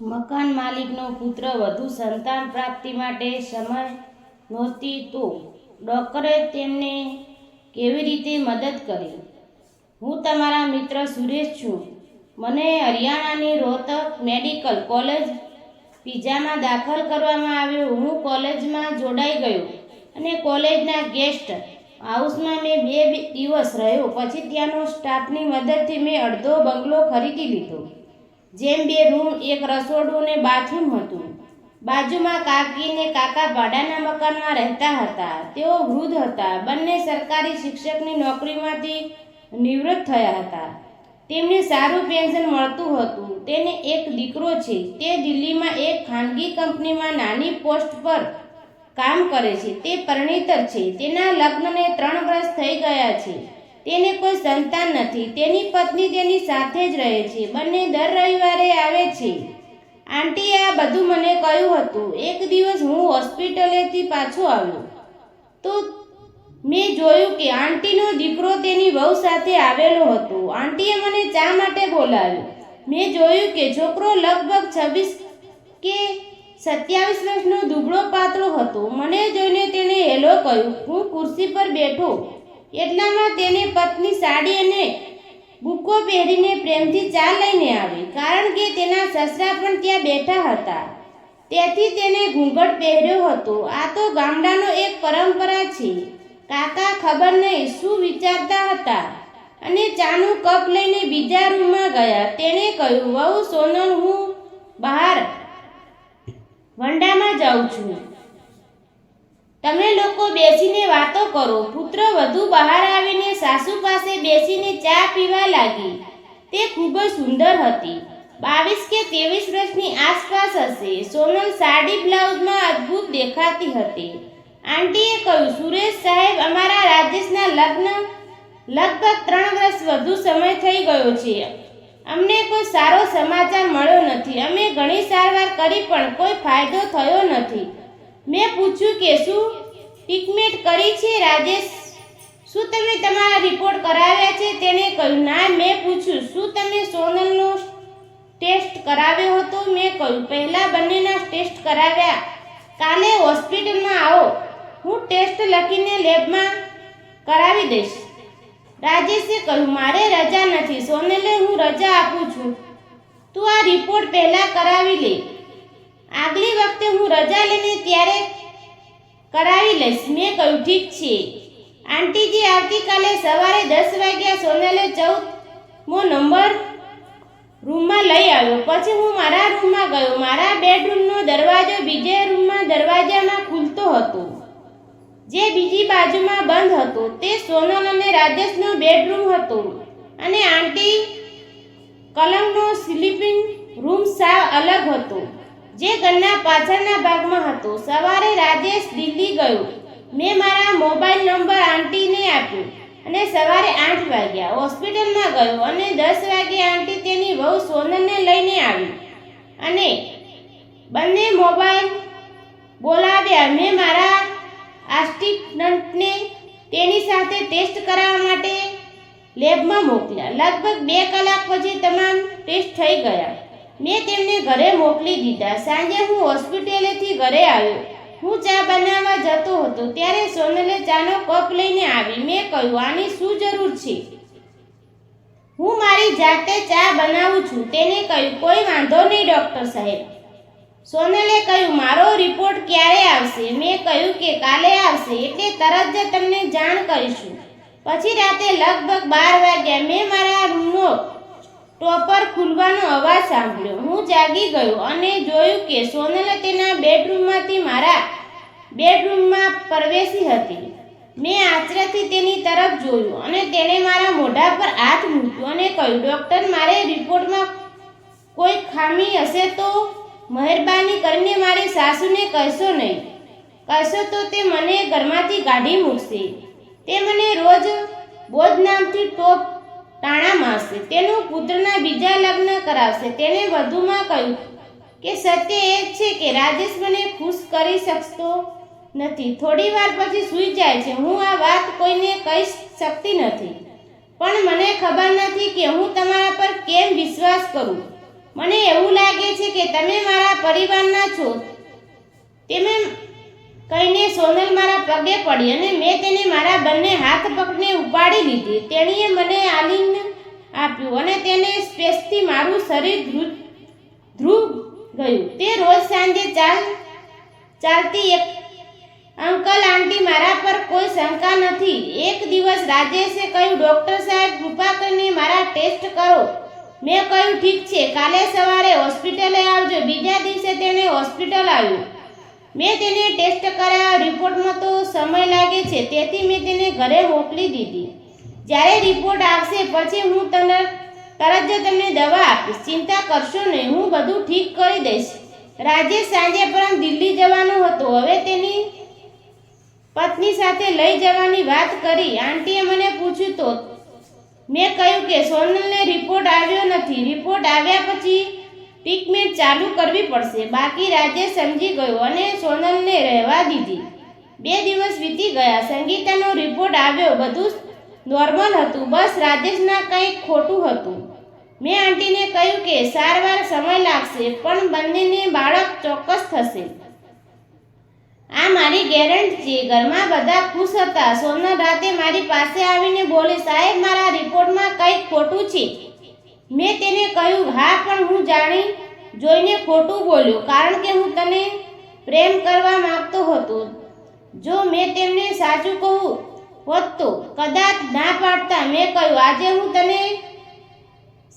મકાન માલિકનો પુત્ર વધુ સંતાન પ્રાપ્તિ માટે સમય નહોતી તો ડોક્ટરે તેમને કેવી રીતે મદદ કરી? હું તમારા મિત્ર સુરેશ છું. મને હરિયાણાની રોહતક મેડિકલ કોલેજ પીજામાં દાખલ કરવામાં આવ્યો. હું કોલેજમાં જોડાઈ ગયો અને કોલેજના ગેસ્ટ હાઉસમાં મેં બે દિવસ રહ્યો. પછી ત્યાંનો સ્ટાફની મદદથી મેં અડધો બંગલો ખરીદી લીધો. જેમ બે રૂમ એક રસોડું ને બાથરૂમ હતું. બાજુમાં કાકી ને કાકા ભાડાના મકાનમાં રહેતા હતા. તેઓ વૃદ્ધ હતા. બંને સરકારી શિક્ષકની નોકરીમાંથી નિવૃત્ત થયા હતા. તેમને સારું પેન્શન મળતું હતું. તેને એક દીકરો છે. તે દિલ્હીમાં એક ખાનગી કંપનીમાં નાની પોસ્ટ પર કામ કરે છે. તે પરિણીતર છે. તેના લગ્નને ત્રણ વર્ષ થઈ ગયા છે. તેને કોઈ સંતાન નથી. તેની પત્ની તેની સાથે જ રહે છે. બંને દર રવિવારે આવે છે. આંટીએ આ બધું મને કહ્યું હતું. એક દિવસ હું હોસ્પિટલેથી પાછો આવ્યો. તો મેં જોયું કે આંટીનો દીકરો તેની વહુ સાથે આવેલો હતો. આંટીએ મને ચા માટે બોલાવ્યો. મેં જોયું કે છોકરો લગભગ છવ્વીસ કે સત્યાવીસ વર્ષનો દુબળો પાતળો હતો. મને જોઈને તેણે હેલો કહ્યું હું ખુરશી પર બેઠો. એટલામાં તેને પત્ની સાડી અને બુકો પહેરીને પ્રેમથી ચા લઈને આવી, કારણ કે તેના સસરા પણ ત્યાં બેઠા હતા. તેથી તેને ઘૂંઘટ પહેર્યો હતો. આ તો ગામડાનો એક પરંપરા છે. કાકા ખબર નહીં શું વિચારતા હતા? અને ચાનું કપ લઈને બીજા રૂમમાં ગયા. તેણે કહ્યું, વહુ સોનલ, હું બહાર વંડામાં જાઉં છું. તમે લોકો બેસીને વાતો કરો. પુત્ર વધુ બહાર આવીને સાસુ પાસે બેસીને ચા પીવા લાગી. તે ખૂબ જ સુંદર હતી. બાવીસ કે ત્રેવીસ વર્ષની આસપાસ હશે. સોનલ સાડી બ્લાઉઝમાં અદ્ભુત દેખાતી હતી. આંટીએ કહ્યું, સુરેશ સાહેબ, અમારા રાજેશના લગ્ન લગભગ ત્રણ વર્ષ વધુ સમય થઈ ગયો છે. અમને કોઈ સારો સમાચાર મળ્યો નથી. અમે ઘણી સારવાર કરી પણ કોઈ ફાયદો થયો નથી. મેં પૂછ્યું કે શું ટ્રીટમેન્ટ કરી છે રાજેશ. શું તમે તમારા રિપોર્ટ કરાવ્યા છે તેણે કહ્યું? ના, મેં પૂછ્યું, શું તમે સોનલનો ટેસ્ટ કરાવ્યો હતો? મેં કહ્યું, પહેલાં બંનેના ટેસ્ટ કરાવ્યા. કાલે હોસ્પિટલમાં આવો. હું ટેસ્ટ લખીને લેબમાં કરાવી દઈશ. રાજેશે કહ્યું, મારે રજા નથી. સોનલે હું રજા આપું છું. તું આ રિપોર્ટ પહેલાં કરાવી લે. આગલી વખતે હું રજા લઈને ત્યારે કરાવી લઈશ. મેં કહ્યું, ઠીક છે. આંટીજી આવતીકાલે સવારે દસ વાગ્યા સોનલે ચૌદમો નંબર રૂમમાં લઈ આવ્યો. પછી હું મારા રૂમમાં ગયો. મારા બેડરૂમનો દરવાજો બીજે રૂમમાં દરવાજામાં ખુલતો હતો. જે બીજી બાજુમાં બંધ હતો. તે સોનલ અને રાજેશનો બેડરૂમ હતો. અને આંટી કલમનો સ્લીપિંગ રૂમ સાવ અલગ હતો. જે ઘરના પાછળના ભાગમાં હતો. સવારે રાજેશ દિલ્હી ગયો. મેં મારા મોબાઈલ નંબર આંટીને આપ્યો અને સવારે આઠ વાગ્યા હોસ્પિટલમાં ગયો અને દસ વાગે આંટી તેની વહુ સોનલને લઈને આવી અને બંને મોબાઈલ બોલાવ્યા. મેં મારા આસ્ટિટન્ટને તેની સાથે ટેસ્ટ કરાવવા માટે લેબમાં મોકલ્યા. લગભગ બે કલાક પછી તમામ ટેસ્ટ થઈ ગયા. મેં તેમને ઘરે મોકલી દીધા. સાંજે હું હોસ્પિટલેથી ઘરે આવ્યો. હું ચા બનાવવા જતો હતો ત્યારે સોનલે ચાનો કપ લઈને આવી. મેં કહ્યું, આની શું જરૂર છે? હું મારી જાતે ચા બનાવું છું. તેને કહ્યું, કોઈ વાંધો નહીં, ડૉક્ટર સાહેબ. સોનલે કહ્યું, મારો રિપોર્ટ ક્યારે આવશે? મેં કહ્યું કે, કાલે આવશે, એટલે તરત જ તમને જાણ કરીશું. પછી રાતે લગભગ બાર વાગ્યા મેં મારા રૂમનો ટોપર ખુલવાનો અવાજ સાંભળ્યો. હું જાગી ગયો અને જોયું કે સોનલે તેના બેડરૂમમાંથી મારા બેડરૂમમાં પ્રવેશી હતી. મેં આશ્ચર્યથી તેની તરફ જોયું અને તેણે મારા મોઢા પર હાથ મૂક્યો અને કહ્યું, ડૉક્ટર, મારે રિપોર્ટમાં કોઈ ખામી હશે તો મહેરબાની કરીને મારી સાસુને કહેશો નહીં. કહેશો તો તે મને ઘરમાંથી કાઢી મૂકશે. તે મને રોજ બોધ નામથી ટોપ મારશે તેનું પુત્રના બીજા લગ્ન કરાવશે. તેણે વધુમાં કહ્યું કે, સત્ય એ જ છે કે રાજેશ મને ખુશ કરી શકતો નથી. થોડી વાર પછી સૂઈ જાય છે. હું આ વાત કોઈને કહી શકતી નથી. પણ મને ખબર નથી કે હું તમારા પર કેમ વિશ્વાસ કરું. મને એવું લાગે છે કે તમે મારા પરિવારના છો. તેમે કહીને સોનલ મારા પગે પડી અને મેં તેને મારા બંને હાથ પકડીને ઉપાડી લીધી. તેણીએ મને આલિંગન આપ્યું અને તેને સ્પેસથી મારું શરીર ધ્રુવ ધ્રુવ ગયું. તે રોજ સાંજે ચાલ, ચાલતી એક અંકલ આંટી મારા પર કોઈ શંકા નથી. એક દિવસ રાજેશે કહ્યું, ડૉક્ટર સાહેબ, કૃપા કરીને મારા ટેસ્ટ કરો. મેં કહ્યું, ઠીક છે, કાલે સવારે હોસ્પિટલે આવજો. બીજા દિવસે તેણે હોસ્પિટલ આવ્યું. મેં તેને ટેસ્ટ કરાવ્યા રિપોર્ટમાં તો સમય લાગે છે, તેથી મેં તેને ઘરે મોકલી દીધી. જ્યારે રિપોર્ટ આવશે, પછી હું તને તરત જ તમને દવા આપીશ. ચિંતા કરશો નહીં, હું બધું ઠીક કરી દઈશ. રાજેશ સાંજે પરમ દિલ્હી જવાનું હતું. હવે તેની પત્ની સાથે લઈ જવાની વાત કરી. આંટીએ મને પૂછ્યું તો, મેં કહ્યું કે સોનલને રિપોર્ટ આવ્યો નથી. રિપોર્ટ આવ્યા પછી ટ્રીટમેન્ટ ચાલુ કરવી પડશે. બાકી રાજેશ સમજી ગયો અને સોનલને રહેવા દીધી. બે દિવસ વીતી ગયા. સંગીતાનો રિપોર્ટ આવ્યો. બધું નોર્મલ હતું, બસ રાજેશના કંઈક ખોટું હતું. મેં આંટીને કહ્યું કે, સારવાર સમય લાગશે, પણ બંનેને બાળક ચોક્કસ થશે. આ મારી ગેરંટી છે, ઘરમાં બધા ખુશ હતા. સોનલ રાતે મારી પાસે આવીને બોલી, સાહેબ, મારા રિપોર્ટમાં કંઈક ખોટું છે. મેં તેને કહ્યું, હા, પણ હું જાણી જોઈને ખોટું બોલ્યો, કારણ કે હું તને પ્રેમ કરવા માગતો હતો. જો મેં તેમને સાચું કહું હોત તો કદાચ ના પાડતા મેં કહ્યું, આજે હું તને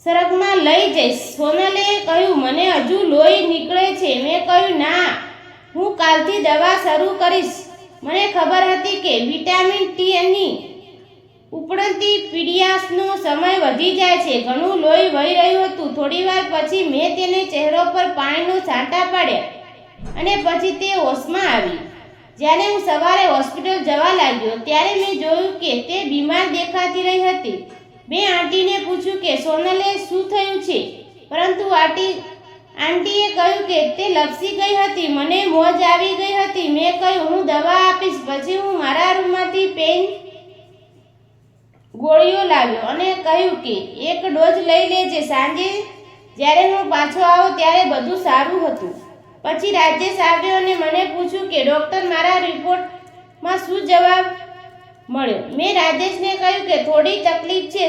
સરગમાં લઈ જઈશ. સોનલે કહ્યું, મને હજુ લોહી નીકળે છે. મેં કહ્યું, ના, હું કાલથી દવા શરૂ કરીશ. મને ખબર હતી કે વિટામિન ટી ની ઉપડતી પીડિયાસનો સમય વધી જાય છે. ઘણું લોહી વહી રહ્યું હતું. થોડીવાર પછી મેં તેને ચહેરો પર પાણીનો છાંટા પાડ્યા અને પછી તે હોશમાં આવી. જ્યારે હું સવારે હોસ્પિટલ જવા લાગ્યો ત્યારે મેં જોયું કે તે બીમાર દેખાતી રહી હતી. મેં આંટીને પૂછ્યું કે, સોનલે, શું થયું છે? પરંતુ આંટી, આંટીએ કહ્યું કે, તે લપસી ગઈ હતી, મને મોજ આવી ગઈ હતી. મેં કહ્યું, હું દવા આપીશ. પછી હું મારા રૂમમાંથી પેન ગોળીઓ લાવ્યો અને કહ્યું કે, એક ડોઝ લઈ લેજે સાંજે. જ્યારે હું પાછો આવો ત્યારે બધું સારું હતું. પછી રાજેશ આવ્યો અને મને પૂછ્યું કે, ડૉક્ટર, મારા રિપોર્ટમાં શું જવાબ મળ્યો? મેં રાજેશને કહ્યું કે, થોડી તકલીફ છે.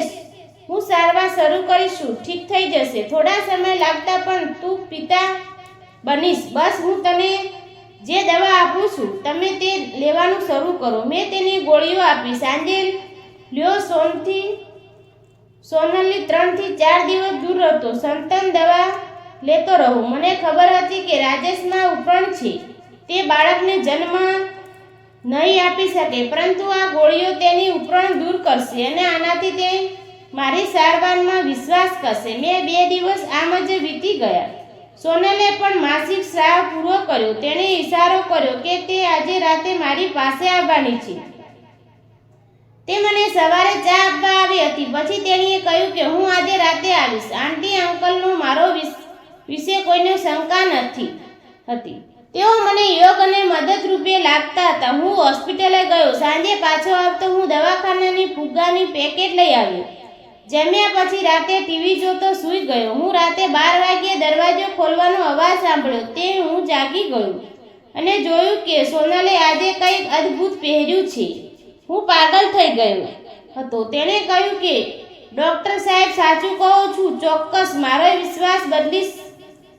હું સારવાર શરૂ કરીશું. ઠીક થઈ જશે. થોડા સમય લાગતા પણ તું પિતા બનીશ. બસ, હું તને જે દવા આપું છું, તમે તે લેવાનું શરૂ કરો. મેં તેની ગોળીઓ આપી. સાંજે લ્યો સોનથી સોનલની ત્રણથી ચાર દિવસ દૂર હતો. સંતાન દવા લેતો રહું. મને ખબર હતી કે રાજેશમાં ઉપરણ છે. તે બાળકને જન્મ નહીં આપી શકે, પરંતુ આ ગોળીઓ તેની ઉપરણ દૂર કરશે અને આનાથી તે મારી સારવારમાં વિશ્વાસ કરશે. મેં બે દિવસ આમ જ વીતી ગયા. સોનલે પણ માસિક સ્રાવ પૂરો કર્યો. તેણે ઈશારો કર્યો કે તે આજે રાતે મારી પાસે આવવાની છે. તે મને સવારે ચા આપવા આવી હતી. પછી તેણીએ કહ્યું કે હું આજે રાતે આવીશ. આંટી, અંકલનો મારો વિશ- વિશે કોઈને શંકા નથી હતી. તેઓ મને યોગ અને મદદરૂપે લાગતા હતા. હું હોસ્પિટલે ગયો. સાંજે પાછો આવતો હું દવાખાનાની ફુગ્ગાની પેકેટ લઈ આવ્યો. જમ્યા પછી રાતે ટીવી જોતો સૂઈ ગયો. હું રાતે બાર વાગ્યે દરવાજો ખોલવાનો અવાજ સાંભળ્યો. તે હું જાગી ગયો અને જોયું કે સોનલે આજે કંઈક અદ્ભુત પહેર્યું છે. હું પાગલ થઈ ગયો હતો. તેણે કહ્યું કે, ડૉક્ટર સાહેબ, સાચું કહું છું, ચોક્કસ મારો વિશ્વાસ બદલીશ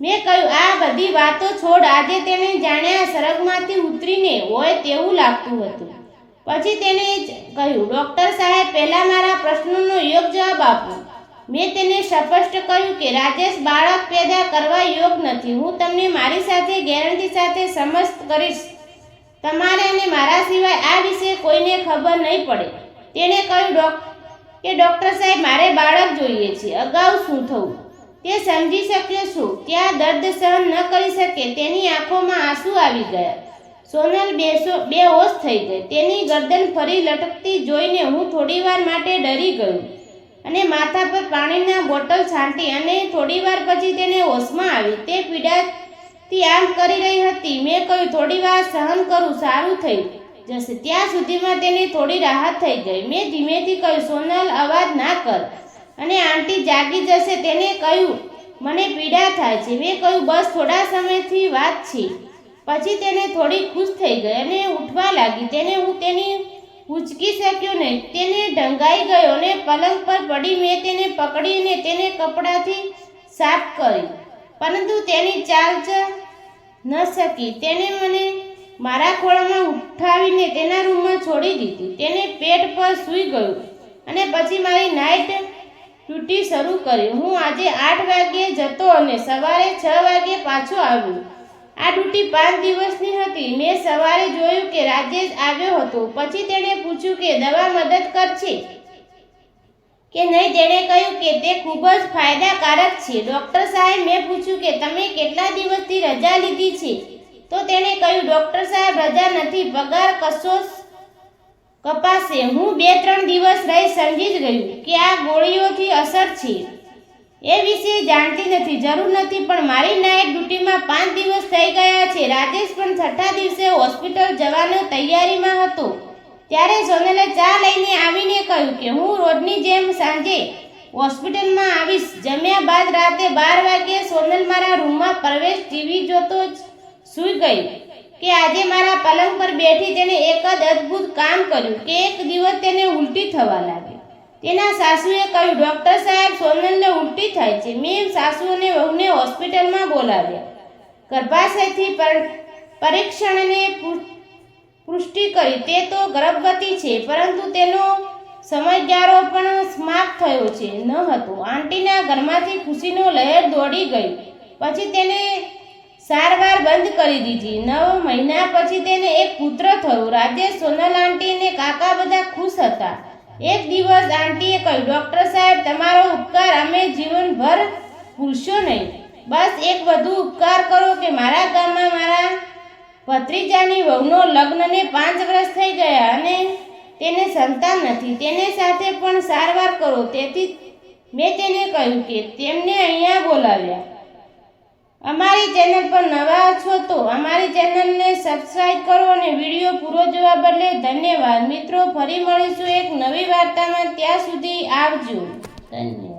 મેં કહ્યું, આ બધી વાતો છોડ, આજે તેને જાણ્યા સરગમાંથી ઉતરીને હોય તેવું લાગતું હતું. પછી તેને કહ્યું, ડૉક્ટર સાહેબ, પહેલાં મારા પ્રશ્નોનો યોગ જવાબ આપો. મેં તેને સ્પષ્ટ કહ્યું કે, રાજેશ, બાળક પેદા કરવા યોગ નથી. હું તમને મારી સાથે ગેરંટી સાથે સમસ્ત કરીશ. તમારે અને મારા સિવાય આ વિશે કોઈને ખબર નહીં પડે. તેણે કહ્યું, ડોક, કે ડૉક્ટર સાહેબ, મારે બાળક જોઈએ છે. અગાઉ શું થયું? તે સમજી શક્યો છું ત્યાં દર્દ સહન ન કરી શકે, તેની આંખોમાં આંસુ આવી ગયા. સોનલ બેસો બેહોશ થઈ ગઈ. તેની ગરદન ફરી લટકતી જોઈને હું થોડીવાર માટે ડરી ગયો અને માથા પર પાણીના બોટલ છાંટી અને થોડીવાર પછી તેને હોશમાં આવી. તે પીડાથી આમ કરી રહી હતી. મેં કહ્યું, થોડીવાર સહન કરું, સારું થયું. જશે. ત્યાં સુધીમાં તેને થોડી રાહત થઈ ગઈ. મેં ધીમેથી કહ્યું, સોનલ, અવાજ ના કર. અને આંટી જાગી જશે તેને કહ્યું, મને પીડા થાય છે. મેં કહ્યું, બસ થોડા સમયથી વાત છે. પછી તેને થોડી ખુશ થઈ ગઈ અને ઉઠવા લાગી. તેને હું તેની ઉચકી શક્યો નહીં. તેને ઢંગાઈ ગયો અને પલંગ પર પડી મેં તેને પકડીને તેને કપડાથી સાફ કરી પરંતુ તેની ચાલ જ ન શકી. તેને મને મારા ખોળામાં ઉઠાવીને તેના રૂમમાં છોડી દીધી. તેને પેટ પર સૂઈ ગયું અને પછી મારી નાઇટ ડ્યુટી શરૂ કરી. હું આજે આઠ વાગ્યે જતો અને સવારે છ વાગ્યે પાછો આવ્યો. આ ડ્યુટી પાંચ દિવસની હતી. મેં સવારે જોયું કે રાજેશ આવ્યો હતો. પછી તેણે પૂછ્યું કે દવા મદદ કરશે કે નહીં? તેણે કહ્યું કે તે ખૂબ જ ફાયદાકારક છે. ડૉક્ટર સાહેબ, મેં પૂછ્યું કે તમે કેટલા દિવસથી રજા લીધી છે? તો તેણે કહ્યું, ડૉક્ટર સાહેબ, રજા નથી. પગાર કશો કપાશે હું બે ત્રણ દિવસ રહી સમજી જ ગયું કે આ ગોળીઓથી અસર છે. એ વિશે જાણતી નથી, જરૂર નથી, પણ મારી નાયક ડ્યુટીમાં પાંચ દિવસ થઈ ગયા છે. રાજેશ પણ છઠ્ઠા દિવસે હોસ્પિટલ જવાનો તૈયારીમાં હતો. ત્યારે સોનલે ચા લઈને આવીને કહ્યું કે હું રોજની જેમ સાંજે હોસ્પિટલમાં આવીશ. જમ્યા બાદ રાતે બાર વાગ્યે સોનલ મારા રૂમમાં પ્રવેશ ટીવી જોતો જ સૂઈ ગઈ કે આજે મારા પલંગ પર બેઠી તેને એક જ અદ્ભુત કામ કર્યું કે એક દિવસ તેને ઉલટી થવા લાગી. તેના સાસુએ કહ્યું, ડૉક્ટર સાહેબ, સોનલને ઉલટી થાય છે. મેં સાસુ અને વહુને હોસ્પિટલમાં બોલાવ્યા. ગર્ભાશયથી પર- પરીક્ષણને પુષ્ટિ કરી. તે તો ગર્ભવતી છે, પરંતુ તેનો સમયગાળો પણ સમાપ્ત થયો છે. ન હતો. આંટીના ઘરમાંથી ખુશીનો લહેર દોડી ગઈ. પછી તેને સારવાર બંધ કરી દીધી. નવ મહિના પછી તેને એક પુત્ર થયો. રાજેશ, સોનલ આંટી અને કાકા બધા ખુશ હતા. એક દિવસ આંટીએ કહ્યું, ડૉક્ટર સાહેબ, તમારો ઉપકાર અમે જીવનભર ભૂલશો નહીં. બસ એક વધુ ઉપકાર કરો કે મારા ગામમાં મારા ભત્રીજાની વહુનો લગ્નને પાંચ વર્ષ થઈ ગયા અને તેને સંતાન નથી. તેને સાથે પણ સારવાર કરો. તેથી મેં તેને કહ્યું કે તેમને અહીંયા બોલાવ્યા. અમારી ચેનલ પર નવા છો તો અમારી ચેનલને સબસ્ક્રાઇબ કરો અને વીડિયો પૂરો જોવા બદલે ધન્યવાદ. મિત્રો, ફરી મળીશું એક નવી વાર્તામાં. ત્યાં સુધી આવજો. ધન્યવાદ.